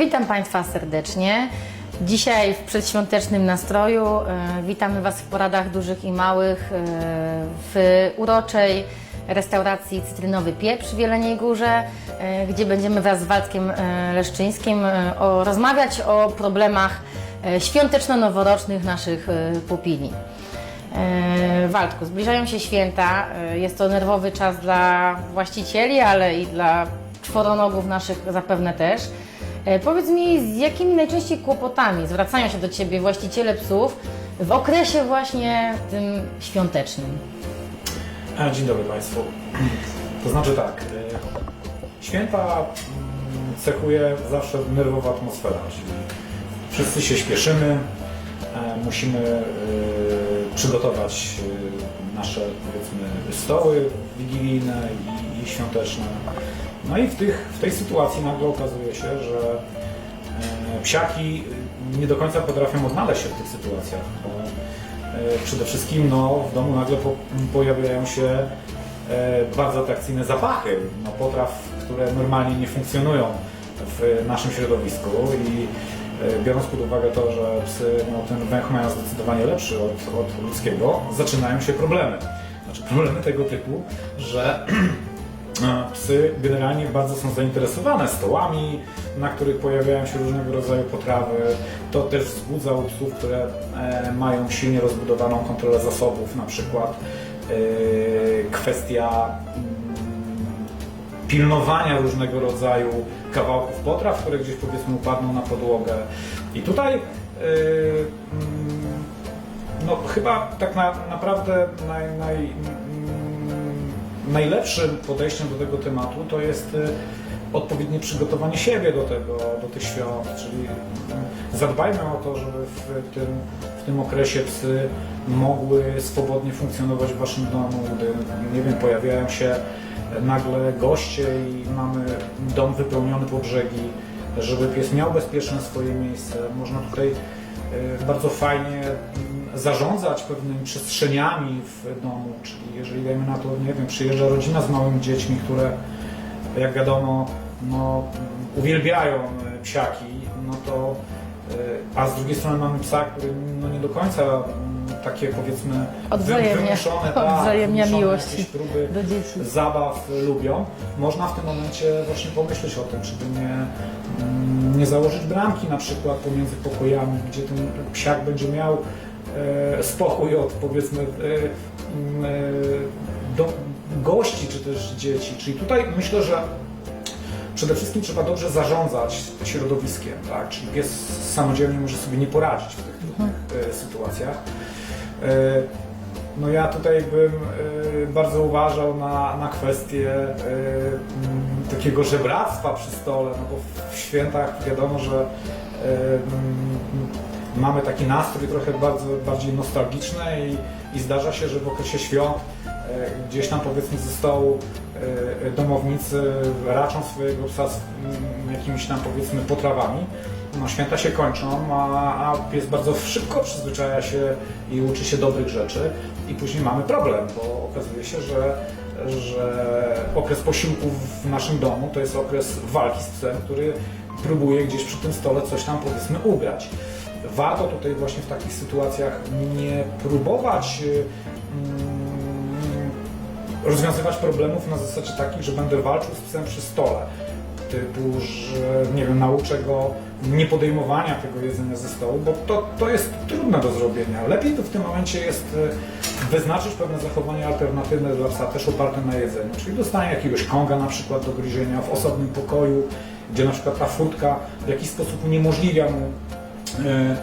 Witam Państwa serdecznie. Dzisiaj w przedświątecznym nastroju e, witamy Was w poradach dużych i małych e, w uroczej restauracji Cytrynowy Pieprz w Jeleniej Górze, e, gdzie będziemy wraz z Waldkiem Leszczyńskim rozmawiać o problemach świąteczno-noworocznych naszych pupili. Waldku, zbliżają się święta. Jest to nerwowy czas dla właścicieli, ale i dla czworonogów naszych zapewne też. E, Powiedz mi, z jakimi najczęściej kłopotami zwracają się do Ciebie właściciele psów w okresie właśnie tym świątecznym? A, Dzień dobry Państwu. To znaczy tak, e, święta mm, cechuje zawsze nerwowa atmosfera, czyli wszyscy się śpieszymy, e, musimy e, przygotować e, nasze powiedzmy stoły wigilijne i świąteczne. No i w, tych, w tej sytuacji nagle okazuje się, że e, psiaki nie do końca potrafią odnaleźć się w tych sytuacjach. E, Przede wszystkim no, w domu nagle po, pojawiają się e, bardzo atrakcyjne zapachy no, potraw, które normalnie nie funkcjonują w naszym środowisku i biorąc pod uwagę to, że psy no, ten węch mają zdecydowanie lepszy od, od ludzkiego, zaczynają się problemy. Znaczy problemy tego typu, że Psy generalnie bardzo są zainteresowane stołami, na których pojawiają się różnego rodzaju potrawy. To też wzbudza u psów, które e, mają silnie rozbudowaną kontrolę zasobów, na przykład e, kwestia mm, pilnowania różnego rodzaju kawałków potraw, które gdzieś powiedzmy upadną na podłogę. I tutaj e, mm, no chyba tak na, naprawdę naj, naj, najlepszym podejściem do tego tematu to jest y, odpowiednie przygotowanie siebie do tego, do tych świąt, czyli y, zadbajmy o to, żeby w tym, w tym okresie psy mogły swobodnie funkcjonować w waszym domu, gdy, nie wiem, pojawiają się nagle goście i mamy dom wypełniony po brzegi, żeby pies miał bezpieczne swoje miejsce. Można tutaj y, bardzo fajnie mm, zarządzać pewnymi przestrzeniami w domu, czyli jeżeli dajmy na to, nie wiem, przyjeżdża rodzina z małymi dziećmi, które jak wiadomo, no, uwielbiają y, psiaki, no to a z drugiej strony mamy psa, który no, nie do końca mm, takie powiedzmy Odwzajemnia- wymuszone, tak, odwzajemnia wymuszone miłości jakieś próby do dzieci. zabaw lubią, można w tym momencie właśnie pomyśleć o tym, żeby nie, mm, nie założyć bramki na przykład pomiędzy pokojami, gdzie ten psiak będzie miał e, spokój od powiedzmy e, m, e, do gości czy też dzieci. Czyli tutaj myślę, że przede wszystkim trzeba dobrze zarządzać środowiskiem, tak? czyli pies samodzielnie może sobie nie poradzić w tych trudnych e, sytuacjach. E, no ja tutaj bym e, bardzo uważał na, na kwestię takiego żebractwa przy stole, no bo w świętach wiadomo, że mamy taki nastrój trochę bardzo, bardziej nostalgiczny i, i zdarza się, że w okresie świąt gdzieś tam powiedzmy ze stołu e, domownicy raczą swojego psa z mm, jakimiś tam powiedzmy potrawami. No, święta się kończą, a, a pies bardzo szybko przyzwyczaja się i uczy się dobrych rzeczy i później mamy problem, bo okazuje się, że, że okres posiłków w naszym domu to jest okres walki z psem, który próbuje gdzieś przy tym stole coś tam powiedzmy ugrać. Warto tutaj właśnie w takich sytuacjach nie próbować y, mm, rozwiązywać problemów na zasadzie takich, że będę walczył z psem przy stole. Typu, że nie wiem, nauczę go nie podejmowania tego jedzenia ze stołu, bo to, to jest trudne do zrobienia. Lepiej to w tym momencie jest y, wyznaczyć pewne zachowania alternatywne dla psa, też oparte na jedzeniu. Czyli dostanie jakiegoś konga na przykład do gryzienia w osobnym pokoju, gdzie na przykład ta furtka w jakiś sposób uniemożliwia mu e,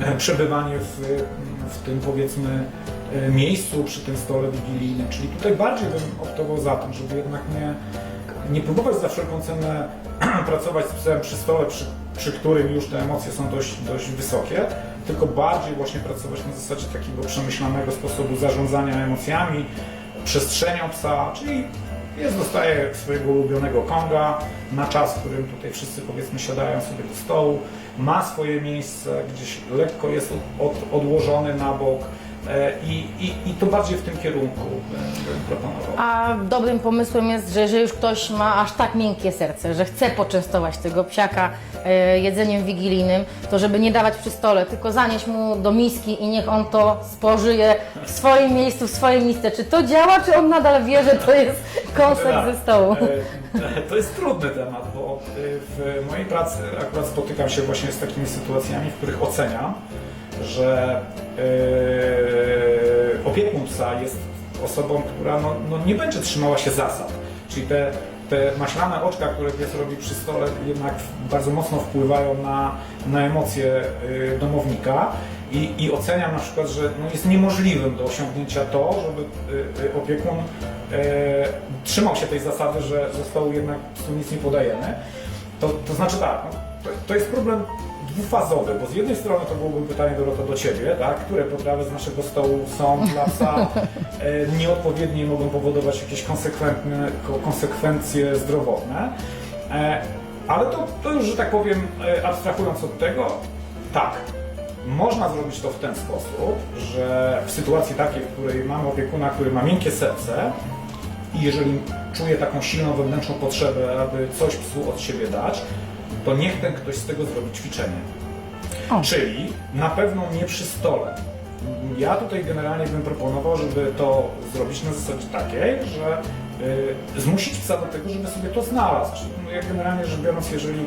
e, przebywanie w, w tym powiedzmy e, miejscu przy tym stole wigilijnym. Czyli tutaj bardziej bym optował za tym, żeby jednak nie, nie próbować za wszelką cenę pracować z psem przy stole, przy, przy którym już te emocje są dość, dość wysokie, tylko bardziej właśnie pracować na zasadzie takiego przemyślanego sposobu zarządzania emocjami, przestrzenią psa, czyli jest dostaje swojego ulubionego konga na czas, w którym tutaj wszyscy powiedzmy siadają sobie do stołu, ma swoje miejsce, gdzieś lekko jest od, odłożony na bok, E, I, i, I to bardziej w tym kierunku bym, bym proponował. A dobrym pomysłem jest, że jeżeli już ktoś ma aż tak miękkie serce, że chce poczęstować tego psiaka e, jedzeniem wigilijnym, to żeby nie dawać przy stole, tylko zanieść mu do miski i niech on to spożyje w swoim miejscu, w swojej misce. Czy to działa, czy on nadal wie, że to jest kąsek ze stołu? E, To jest trudny temat, bo e, w mojej pracy akurat spotykam się właśnie z takimi sytuacjami, w których oceniam, że e, opiekun psa jest osobą, która no, no nie będzie trzymała się zasad. Czyli te, te maślane oczka, które pies robi przy stole, jednak bardzo mocno wpływają na, na emocje e, domownika. I, I oceniam na przykład, że no jest niemożliwym do osiągnięcia to, żeby e, opiekun e, trzymał się tej zasady, że ze stołu jednak psu nic nie podajemy. To, to znaczy tak, no, to, to jest problem dwufazowy, bo z jednej strony to byłoby pytanie Dorota do Ciebie, tak? które potrawy z naszego stołu są dla psa e, nieodpowiednie i mogą powodować jakieś konsekwentne, ko- konsekwencje zdrowotne. E, ale to, to już, że tak powiem, e, abstrahując od tego, tak, można zrobić to w ten sposób, że w sytuacji takiej, w której mamy opiekuna, który ma miękkie serce i jeżeli czuje taką silną wewnętrzną potrzebę, aby coś psu od siebie dać, to niech ten ktoś z tego zrobi ćwiczenie. O. Czyli na pewno nie przy stole. Ja tutaj generalnie bym proponował, żeby to zrobić na zasadzie takiej, że y, zmusić psa do tego, żeby sobie to znalazł. Czyli no, ja generalnie rzecz biorąc, jeżeli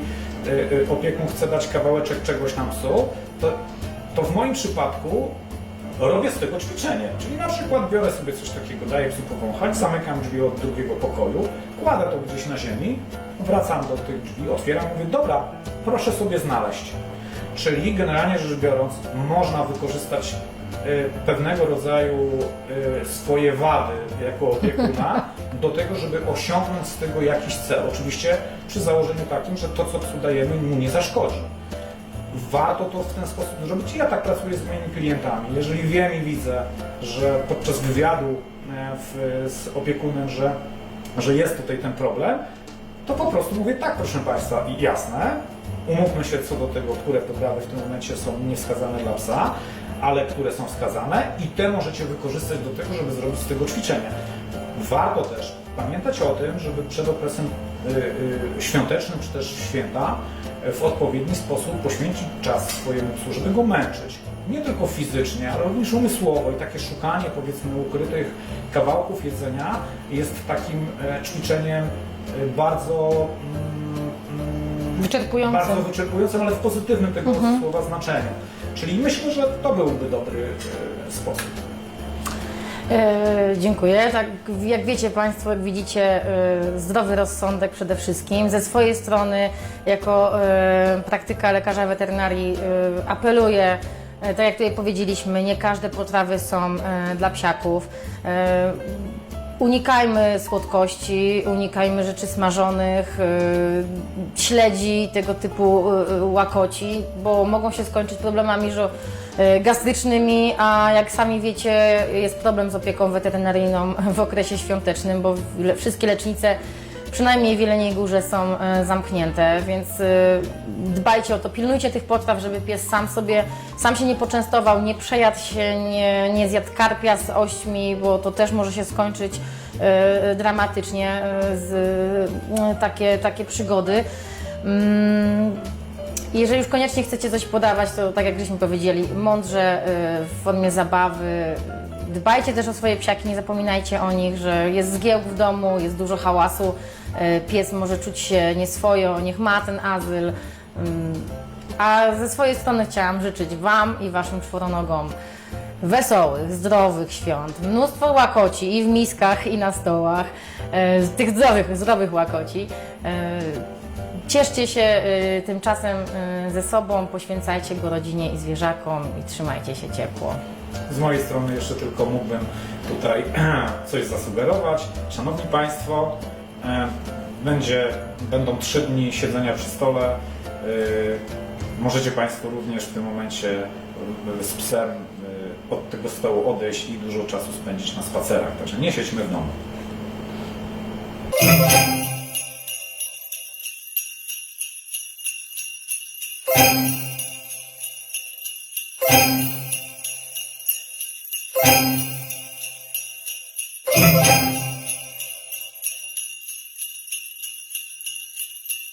y, y, opiekun chce dać kawałeczek czegoś tam psu, to, to w moim przypadku robię z tego ćwiczenie. Czyli na przykład biorę sobie coś takiego, daję psu powąchać, zamykam drzwi od drugiego pokoju, kładę to gdzieś na ziemi, wracam do tych drzwi, otwieram, mówię, dobra, proszę sobie znaleźć. Czyli generalnie rzecz biorąc, można wykorzystać y, pewnego rodzaju y, swoje wady jako opiekuna do tego, żeby osiągnąć z tego jakiś cel. Oczywiście przy założeniu takim, że to, co psu dajemy, mu nie zaszkodzi warto to w ten sposób zrobić. Ja tak pracuję z moimi klientami. Jeżeli wiem i widzę, że podczas wywiadu e, w, z opiekunem, że, że jest tutaj ten problem, to po prostu mówię tak, proszę Państwa, i jasne, umówmy się co do tego, które potrawy w tym momencie są niewskazane dla psa, ale które są wskazane i te możecie wykorzystać do tego, żeby zrobić z tego ćwiczenie. Warto też pamiętać o tym, żeby przed okresem y, y, świątecznym czy też święta y, w odpowiedni sposób poświęcić czas swojemu psu, żeby go męczyć. Nie tylko fizycznie, ale również umysłowo i takie szukanie powiedzmy ukrytych kawałków jedzenia jest takim e, ćwiczeniem e, bardzo mm, mm, Wyczerpującym. bardzo wyczerpującym, ale w pozytywnym tego słowa znaczeniu. Czyli myślę, że to byłby dobry e, sposób. E, dziękuję. Tak, jak wiecie Państwo, jak widzicie, e, zdrowy rozsądek przede wszystkim. Ze swojej strony, jako e, praktyka lekarza weterynarii, e, apeluję, e, tak jak tutaj powiedzieliśmy, nie każde potrawy są e, dla psiaków. E, Unikajmy słodkości, unikajmy rzeczy smażonych, yy, śledzi, tego typu yy, łakoci, bo mogą się skończyć problemami yy, gastrycznymi, a jak sami wiecie, jest problem z opieką weterynaryjną w okresie świątecznym, bo wszystkie lecznice przynajmniej w Jeleniej Górze są e, zamknięte, więc e, dbajcie o to, pilnujcie tych potraw, żeby pies sam sobie, sam się nie poczęstował, nie przejadł się, nie, nie zjadł karpia z ośmi, bo to też może się skończyć e, dramatycznie, e, z, e, takie, takie przygody. Mm, jeżeli już koniecznie chcecie coś podawać, to tak jak żeśmy powiedzieli, mądrze, y, w formie zabawy. Dbajcie też o swoje psiaki, nie zapominajcie o nich, że jest zgiełk w domu, jest dużo hałasu, y, pies może czuć się nieswojo, niech ma ten azyl. Ym, A ze swojej strony chciałam życzyć Wam i Waszym czworonogom wesołych, zdrowych świąt, mnóstwo łakoci i w miskach, i na stołach, y, tych zdrowych, zdrowych łakoci. Cieszcie się y, tymczasem y, ze sobą, poświęcajcie go rodzinie i zwierzakom i trzymajcie się ciepło. Z mojej strony jeszcze tylko mógłbym tutaj coś zasugerować. Szanowni Państwo, e, będzie, będą trzy dni siedzenia przy stole. E, Możecie Państwo również w tym momencie e, z psem e, od tego stołu odejść i dużo czasu spędzić na spacerach. Także nie siedźmy w domu.